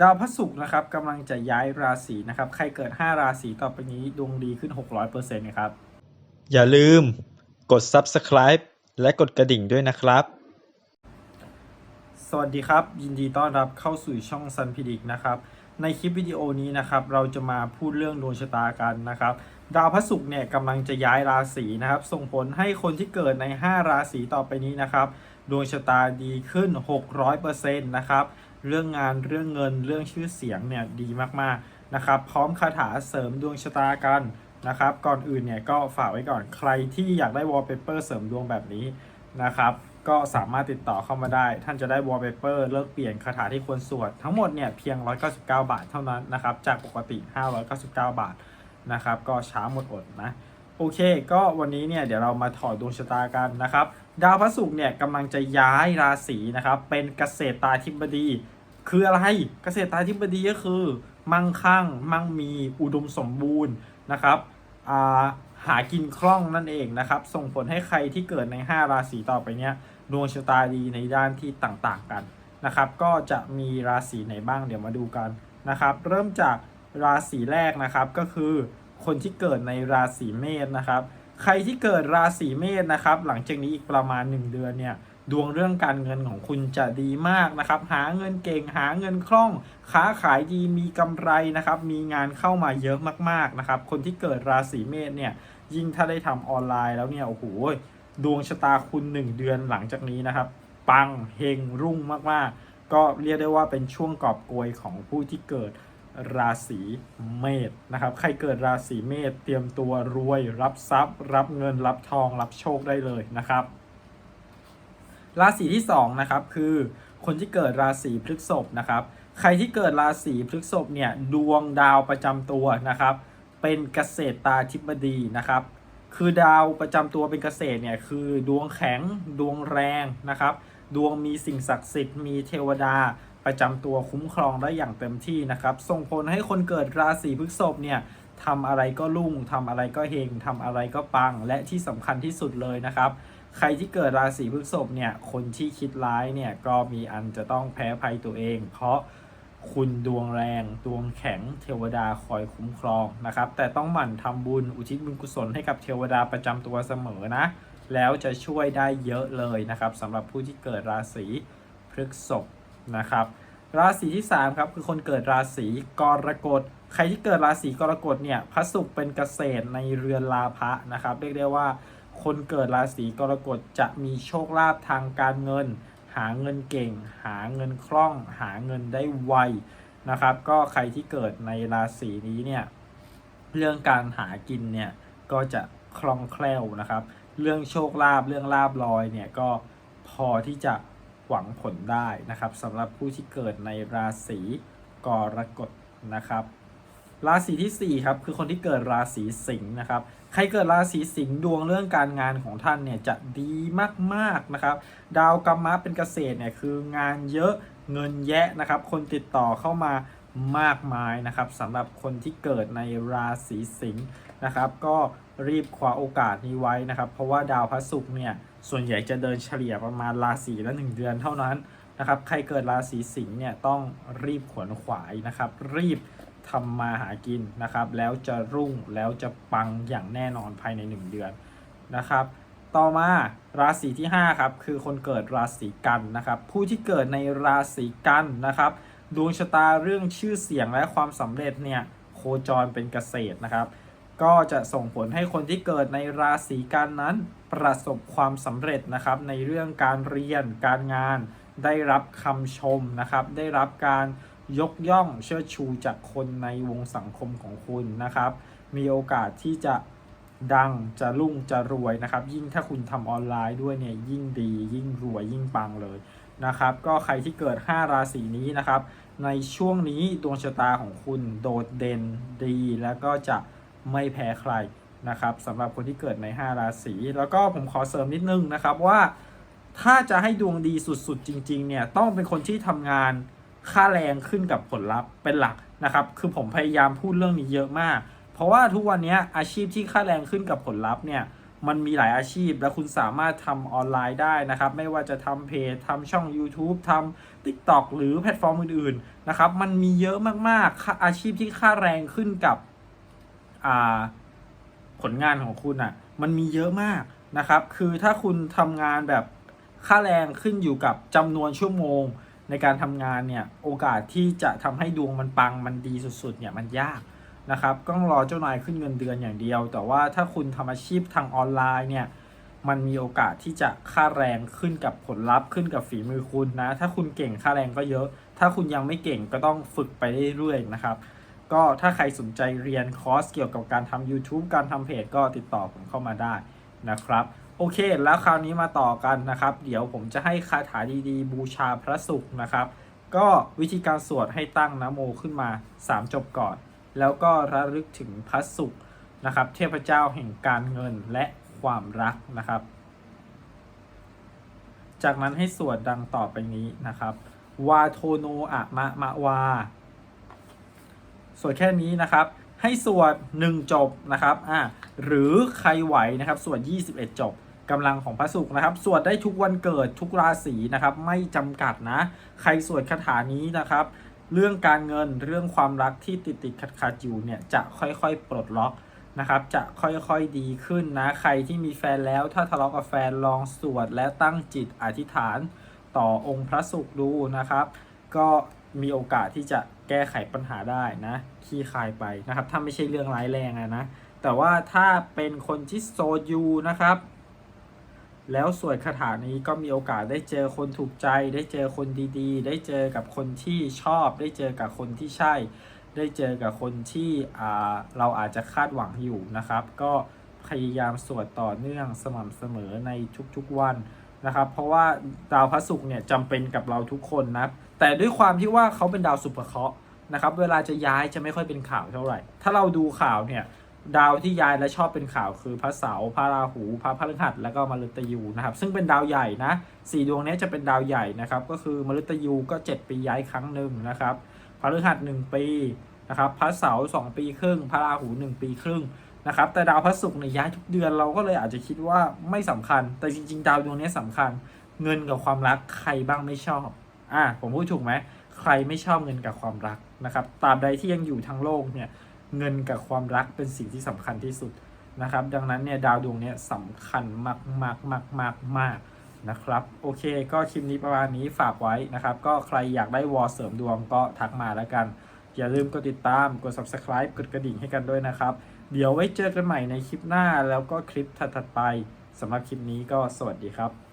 ดาวพระศุกร์นะครับกำลังจะย้ายราศีนะครับ ใครเกิด 5 ราศีต่อไปนี้ดวงดีขึ้น 600%นะครับ อย่าลืมกด subscribe และกดกระดิ่งด้วยนะครับ สวัสดีครับ ยินดีต้อนรับเข้าสู่ช่องซันพิดิกนะครับ ในคลิปวิดีโอนี้นะครับ เราจะมาพูดเรื่องดวงชะตากันนะครับ ดาวพระศุกร์เนี่ยกำลังจะย้ายราศีนะครับ ส่งผลให้คนที่เกิดใน 5 ราศีต่อไปนี้นะครับ ดวงชะตาดีขึ้น 600%นะครับ เรื่องงานเรื่องเงินเรื่องชื่อเสียงเนี่ยดีมากๆนะครับ พร้อมคาถาเสริมดวงชะตากันนะครับ ก่อนอื่นเนี่ยก็ฝากไว้ก่อนใครที่อยากได้วอลเปเปอร์เสริมดวงแบบนี้นะครับ ก็สามารถติดต่อเข้ามาได้ ท่านจะได้วอลเปเปอร์เลิกเปลี่ยนคาถาที่ควรสวด ทั้งหมดเนี่ยเพียง 199 บาทเท่านั้นนะครับ จากปกติ 599 บาทนะครับ ก็ช้าหมดอดนะโอเค ก็วันนี้เนี่ยเดี๋ยวเรามาถอดดวงชะตากันนะครับ ดาวพระศุกร์เนี่ยกำลังจะย้ายราศีนะครับ เป็นเกษตรตาธิบดี คืออะไรเกษตราธิบดีก็คือ มั่งคั่ง มั่งมีอุดมสมบูรณ์นะครับาหากินคล่องนั่นเองนะครับ ส่งผลให้ใครที่เกิดใน 5 ราศีต่อไปเนี้ยดวงชะตาดีในด้านที่ต่างๆกันนะครับ ก็จะมีราศีไหนบ้างเดี๋ยวมาดูกันนะครับ เริ่มจากราศีแรกนะครับก็คือคนที่เกิดในราศีเมษนะครับ ใครที่เกิดราศีเมษนะครับ หลังจากนี้อีกประมาณ 1 เดือนเนี่ย ดวงเรื่องการเงินของคุณจะดีมากนะครับ หาเงินเก่งหาเงินคล่อง ค้าขายดีมีกำไรนะครับ มีงานเข้ามาเยอะมากๆนะครับ คนที่เกิดราศีเมษเนี่ย ยิ่งถ้าได้ทำออนไลน์แล้วเนี่ยโอ้โหดวงชะตาคุณ 1 เดือนหลังจากนี้นะครับ ปังเฮงรุ่งมากๆ ก็เรียกได้ว่าเป็นช่วงกอบโกยของผู้ที่เกิดราศีเมษนะครับ ใครเกิดราศีเมษเตรียมตัวรวย รับทรัพย์ รับเงินรับทอง รับโชคได้เลยนะครับ ราศีที่2นะครับคือคนที่เกิดราศีพฤษภนะครับ ใครที่เกิดราศีพฤษภเนี่ยดวงดาวประจำตัวนะครับ เป็นเกษตรตาธิบดีนะครับ คือดาวประจำตัวเป็นเกษตรเนี่ยคือดวงแข็งดวงแรงนะครับ ดวงมีสิ่งศักดิ์สิทธิ์มีเทวดาประจำตัวคุ้มครองได้อย่างเต็มที่นะครับ ส่งผลให้คนเกิดราศีพฤษภเนี่ยทำอะไรก็รุ่งทำอะไรก็เฮงทำอะไรก็ปัง และที่สำคัญที่สุดเลยนะครับ ใครที่เกิดราศีพฤษภเนี่ย คนที่คิดร้ายเนี่ยก็มีอันจะต้องแพ้ภัยตัวเอง เพราะคุณดวงแรง ดวงแข็งเทวดาคอยคุ้มครองนะครับ แต่ต้องหมั่นทำบุญอุทิศบุญกุศลให้กับเทวดาประจำตัวเสมอนะ แล้วจะช่วยได้เยอะเลยนะครับสำหรับผู้ที่เกิดราศีพฤษภนะครับ ราศีที่3ครับคือคนเกิดราศีกรกฎใครที่เกิดราศีกรกฎเนี่ยพระศุกร์เป็นเกษตรในเรือนลาภะนะครับ เรียกได้ว่า คนเกิดราศีกรกฎจะมีโชคลาภทางการเงิน หาเงินเก่ง หาเงินคล่อง หาเงินได้ไวนะครับ ก็ใครที่เกิดในราศีนี้เนี่ยเรื่องการหากินเนี่ยก็จะคล่องแคล่วนะครับ เรื่องโชคลาภเรื่องลาบลอยเนี่ยก็พอที่จะหวังผลได้นะครับสำหรับผู้ที่เกิดในราศีกรกฎนะครับ ราศีที่ 4 ครับ คือคนที่เกิดราศีสิงห์นะครับ ใครเกิดราศีสิงห์ดวงเรื่องการงานของท่านเนี่ยจะดีมากๆนะครับ ดาวกรรมะเป็นเกษตรเนี่ยคืองานเยอะเงินแยะนะครับ คนติดต่อเข้ามามากมายนะครับสำหรับคนที่เกิดในราศีสิงห์นะครับ ก็รีบคว้าโอกาสนี้ไว้นะครับ เพราะว่าดาวพระศุกร์เนี่ยส่วนใหญ่จะเดินเฉลี่ยประมาณราศีละหนึ่งเดือนเท่านั้นนะครับ ใครเกิดราศีสิงห์เนี่ยต้องรีบขวนขวายนะครับ รีบ ทำมาหากินนะครับ แล้วจะรุ่งแล้วจะปังอย่างแน่นอนภายใน 1 เดือนนะครับ ต่อมาราศีที่5ครับคือคนเกิดราศีกันนะครับ ผู้ที่เกิดในราศีกันนะครับ ดวงชะตาเรื่องชื่อเสียงและความสำเร็จเนี่ยโคจรเป็นเกษตรนะครับ ก็จะส่งผลให้คนที่เกิดในราศีกันนั้นประสบความสำเร็จนะครับ ในเรื่องการเรียนการงาน ได้รับคำชมนะครับ ได้รับการ ยกย่องเชิดชูจากคนในวงสังคมของคุณนะครับ มีโอกาสที่จะดังจะรุ่งจะรวยนะครับ ยิ่งถ้าคุณทำออนไลน์ด้วยเนี่ยยิ่งดี ยิ่งรวยยิ่งปังเลยนะครับ ก็ใครที่เกิด 5 ราศีนี้นะครับ ในช่วงนี้ดวงชะตาของคุณโดดเด่นดี แล้วก็จะไม่แพ้ใครนะครับสำหรับคนที่เกิดใน 5 ราศีแล้วก็ผมขอเสริมนิดนึงนะครับว่า ถ้าจะให้ดวงดีสุดๆ จริง ๆ เนี่ยต้องเป็นคนที่ทำงาน ค่าแรงขึ้นกับผลลัพธ์เป็นหลักนะครับ คือผมพยายามพูดเรื่องนี้เยอะมาก เพราะว่าทุกวันนี้อาชีพที่ค่าแรงขึ้นกับผลลัพธ์เนี่ยมันมีหลายอาชีพและคุณสามารถทำออนไลน์ได้นะครับ ไม่ว่าจะทำเพจทำช่อง YouTube ทำ TikTok หรือแพลตฟอร์มอื่นๆนะครับ มันมีเยอะมากๆ อาชีพที่ค่าแรงขึ้นกับผลงานของคุณอะ่ะ มันมีเยอะมากนะครับ คือถ้าคุณทำงานแบบค่าแรงขึ้นอยู่กับจำนวนชั่วโมง ในการทำงานเนี่ยโอกาสที่จะทำให้ดวงมันปังมันดีสุดๆเนี่ยมันยากนะครับก็ต้องรอเจ้านายขึ้นเงินเดือนอย่างเดียว แต่ว่าถ้าคุณทำอาชีพทางออนไลน์เนี่ยมันมีโอกาสที่จะค่าแรงขึ้นกับผลลัพธ์ขึ้นกับฝีมือคุณนะ ถ้าคุณเก่งค่าแรงก็เยอะ ถ้าคุณยังไม่เก่งก็ต้องฝึกไปเรื่อยๆนะครับ ก็ถ้าใครสนใจเรียนคอร์สเกี่ยวกับการทำ YouTube การทำเพจก็ติดต่อผมเข้ามาได้นะครับ โอเค แล้วคราวนี้มาต่อกันนะครับ เดี๋ยวผมจะให้คาถาดีๆ บูชาพระศุกร์นะครับ ก็วิธีการสวดให้ตั้งนะโมขึ้นมา 3 จบก่อน แล้วก็ระลึกถึงพระศุกร์นะครับ เทพเจ้าแห่งการเงินและความรักนะครับ จากนั้นให้สวดดังต่อไปนี้นะครับวาโทโนอะมะมะวาสวดแค่นี้นะครับให้สวด 1 จบนะครับอ่าหรือใครไหวนะครับสวด 21 จบ กำลังของพระศุกร์นะครับ สวดได้ทุกวันเกิดทุกราศีนะครับ ไม่จำกัดนะ ใครสวดคาถานี้นะครับ เรื่องการเงินเรื่องความรักที่ติดติดขัดขัดๆอยู่เนี่ยจะค่อยๆ ปลดล็อกนะครับ จะค่อยๆดีขึ้นนะ ใครที่มีแฟนแล้วถ้าทะเลาะกับแฟนลองสวดและตั้งจิตอธิษฐานต่อองค์พระศุกร์ดูนะครับ ก็มีโอกาสที่จะแก้ไขปัญหาได้นะขี้คายไปนะครับ ถ้าไม่ใช่เรื่องร้ายแรงนะ แต่ว่าถ้าเป็นคนที่โสดอยู่นะครับ แล้วสวดคาถานี้ก็มีโอกาสได้เจอคนถูกใจ ได้เจอคนดีๆ ได้เจอกับคนที่ชอบ ได้เจอกับคนที่ใช่ ได้เจอกับคนที่อ่าเราอาจจะคาดหวังอยู่นะครับ ก็พยายามสวดต่อเนื่องสม่ำเสมอในทุกๆวันนะครับ เพราะว่าดาวพระศุกร์เนี่ยจำเป็นกับเราทุกคนนะ แต่ด้วยความที่ว่าเขาเป็นดาวสุภเคราะห์นะครับ เวลาจะย้ายจะไม่ค่อยเป็นข่าวเท่าไหร่ ถ้าเราดูข่าวเนี่ย ดาวที่ย้ายและชอบเป็นข่าวคือพระเสาร์พระราหู พระพฤหัสแล้วก็มฤตยูนะครับ ซึ่งเป็นดาวใหญ่นะสี่ดวงนี้จะเป็นดาวใหญ่นะครับ ก็คือมฤตยูก็ 7 ปีย้ายครั้งหนึ่งนะครับพฤหัส1ปีนะครับ พระเสาร์2ปีครึ่ง พระราหู 1 ปีครึ่งนะครับ แต่ดาวพระศุกร์เนี่ยย้ายทุกเดือนเราก็เลยอาจจะคิดว่าไม่สำคัญ แต่จริง ๆ ดาวดวงนี้สำคัญ เงินกับความรักใครบ้างไม่ชอบอะผมพูดถูกไหมใครไม่ชอบเงินกับความรักนะครับตราบใดที่ยังอยู่ทั้งโลกเนี่ย เงินกับความรักเป็นสิ่งที่สำคัญที่สุดนะครับ ดังนั้นเนี่ยดาวดวงนี้สำคัญมากมากมากมากมากนะครับ โอเค ก็คลิปนี้ประมาณนี้ฝากไว้นะครับ ก็ใครอยากได้วอลเสริมดวงก็ทักมาแล้วกัน อย่าลืมกดติดตามกด subscribe กดกระดิ่งให้กันด้วยนะครับ เดี๋ยวไว้เจอกันใหม่ในคลิปหน้าแล้วก็คลิปถัดๆไปสำหรับคลิปนี้ก็สวัสดีครับ